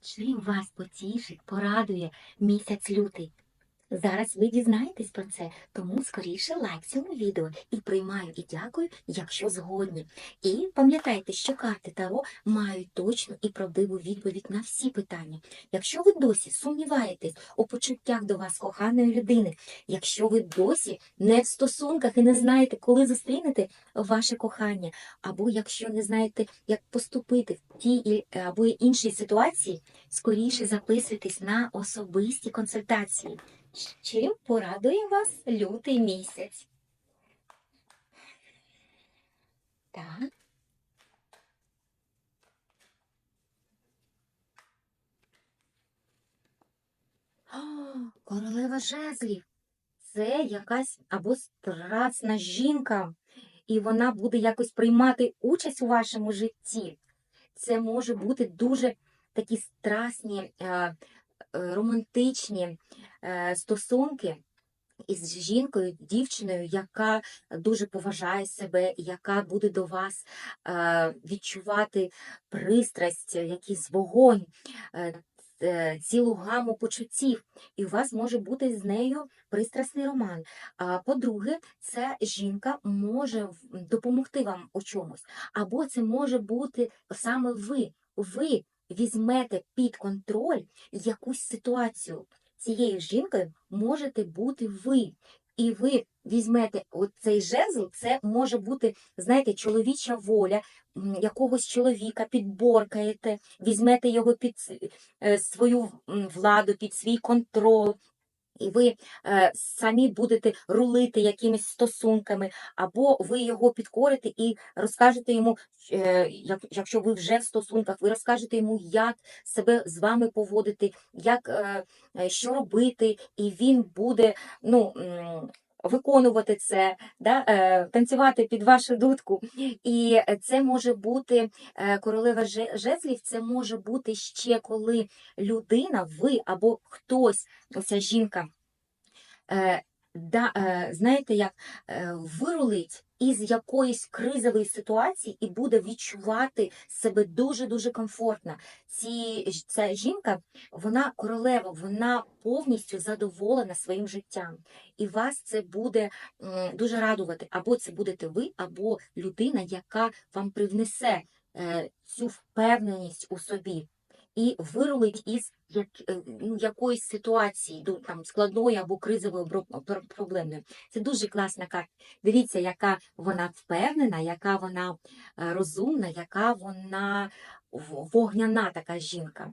Чим вас потішить, порадує місяць лютий? Зараз ви дізнаєтесь про це, тому скоріше лайк цьому відео і приймаю і дякую, якщо згодні. І пам'ятайте, що карти Таро мають точну і правдиву відповідь на всі питання. Якщо ви досі сумніваєтесь у почуттях до вас коханої людини, якщо ви досі не в стосунках і не знаєте, коли зустрінете ваше кохання, або якщо не знаєте, як поступити в тій або іншій ситуації, скоріше записуйтесь на особисті консультації. Чим порадує вас лютий місяць? Так. О, королева жезлів. Це якась або страсна жінка, і вона буде якось приймати участь у вашому житті. Це може бути дуже такі страсні, е, романтичні е, стосунки із жінкою, дівчиною, яка дуже поважає себе, яка буде до вас е, відчувати пристрасть, якийсь вогонь, е, е, цілу гаму почуттів, і у вас може бути з нею пристрасний роман. А по-друге, ця жінка може допомогти вам у чомусь, або це може бути саме ви. Ви візьмете під контроль якусь ситуацію. Цією жінкою можете бути ви. І ви візьмете оцей жезл, це може бути, знаєте, чоловіча воля, якогось чоловіка підборкаєте, візьмете його під е, свою владу, під свій контроль. І ви е, самі будете рулити якимись стосунками, або ви його підкорите і розкажете йому, е, як, якщо ви вже в стосунках, ви розкажете йому, як себе з вами поводити, як е, е, що робити, і він буде ну, виконувати це, да, е, танцювати під вашу дудку. І це може бути е, королева жезлів, це може бути ще коли людина, ви або хтось, оця жінка, да, е, знаєте, як е, вирулить із якоїсь кризової ситуації і буде відчувати себе дуже-дуже комфортно. Ці, ця жінка, вона королева, вона повністю задоволена своїм життям. І вас це буде дуже радувати. Або це будете ви, або людина, яка вам привнесе е, цю впевненість у собі і вирулить із як, е, ну, якоїсь ситуації, ду- там, складної або кризової проблемної. Це дуже класна карта. Дивіться, яка вона впевнена, яка вона е, розумна, яка вона вогняна така жінка.